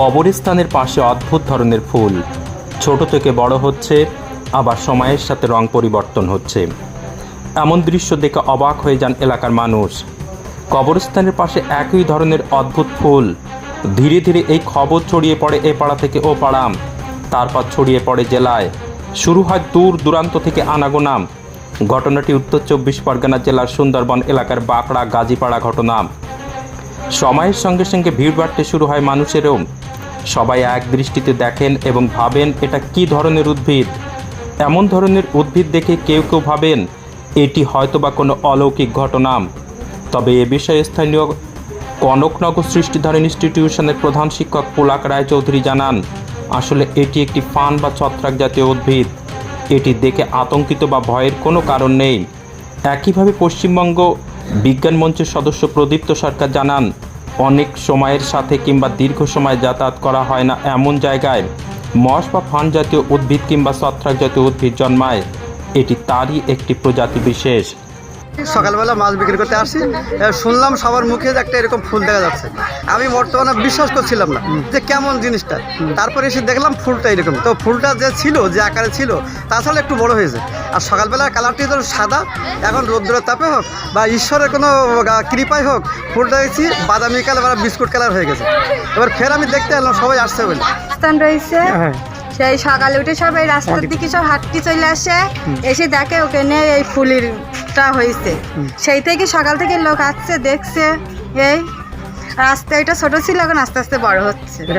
কবরস্থানের পাশে অদ্ভুত ধরনের ফুল। ছোট থেকে বড় হচ্ছে, আবার সময়ের সাথে রং পরিবর্তন হচ্ছে। এমন দৃশ্য দেখে অবাক হয়ে যান এলাকার মানুষ। কবরস্থানের পাশে একই ধরনের অদ্ভুত ফুল। ধীরে ধীরে এই খবর ছড়িয়ে পড়ে এ পাড়া থেকে ও পাড়াম তারপর ছড়িয়ে পড়ে জেলায়। শুরু হয় দূর দূরান্ত থেকে আনাগোনাম ঘটনাটি উত্তর চব্বিশ পরগনা জেলার সুন্দরবন এলাকার বাঁকড়া গাজীপাড়া ঘটনা। সময়ের সঙ্গে সঙ্গে ভিড় বাড়তে শুরু হয় মানুষেরও। সবাই এক দৃষ্টিতে দেখেন এবং ভাবেন, এটা কি ধরনের উদ্ভিদ? এমন ধরনের উদ্ভিদ দেখে কেউ কেউ ভাবেন, এটি হয়তোবা কোনো অলৌকিক ঘটনা। তবে এ বিষয়ে স্থানীয় কনকনগর সৃষ্টিধর ইনস্টিটিউশনের প্রধান শিক্ষক পুলাক রায়চৌধুরী জানান, আসলে এটি একটি ফান বা ছত্রাক জাতীয় উদ্ভিদ। এটি দেখে আতঙ্কিত বা ভয়ের কোনো কারণ নেই। একইভাবে পশ্চিমবঙ্গ বিজ্ঞান মঞ্চের সদস্য প্রদীপ্ত সরকার জানান, অনেক সময়ের সাথে কিংবা দীর্ঘ সময় যাতায়াত করা হয় না এমন জায়গায় মশ বা ফান জাতীয় উদ্ভিদ কিংবা ছত্রাক জাতীয় উদ্ভিদ জন্মায়। এটি তারই একটি প্রজাতি বিশেষ। সকালবেলা মাছ বিক্রি করতে আসি শুনলাম সবার মুখে যে একটা এরকম ফুল দেখা যাচ্ছে। আমি বর্তমানে বিশ্বাস করছিলাম না যে কেমন জিনিসটা। তারপরে এসে দেখলাম ফুলটা এরকম। তো ফুলটা যে ছিল যে আকারে ছিল তাছাড়া একটু বড় হয়েছে। আর সকালবেলা কালারটি তো সাদা এখন রৌদ্রের তাপে হোক বা ঈশ্বরের কোনো কৃপায় হোক ফুলটা দেখছি বাদামি কালার বা বিস্কুট কালার হয়ে গেছে। এবার ফের আমি দেখতে এলাম সবাই আসছে বলে। স্থান রয়েছে। সেই সকালে উঠে সব এই রাস্তার দিকে সব হাঁটতে চলে আসে। এসে দেখে ওখানে এই ফুলেরটা হয়েছে। সেই থেকে সকাল থেকে লোক আসছে দেখছে এই রাস্তা এটা ছোট ছিল এখন আস্তে আস্তে বড় হচ্ছে।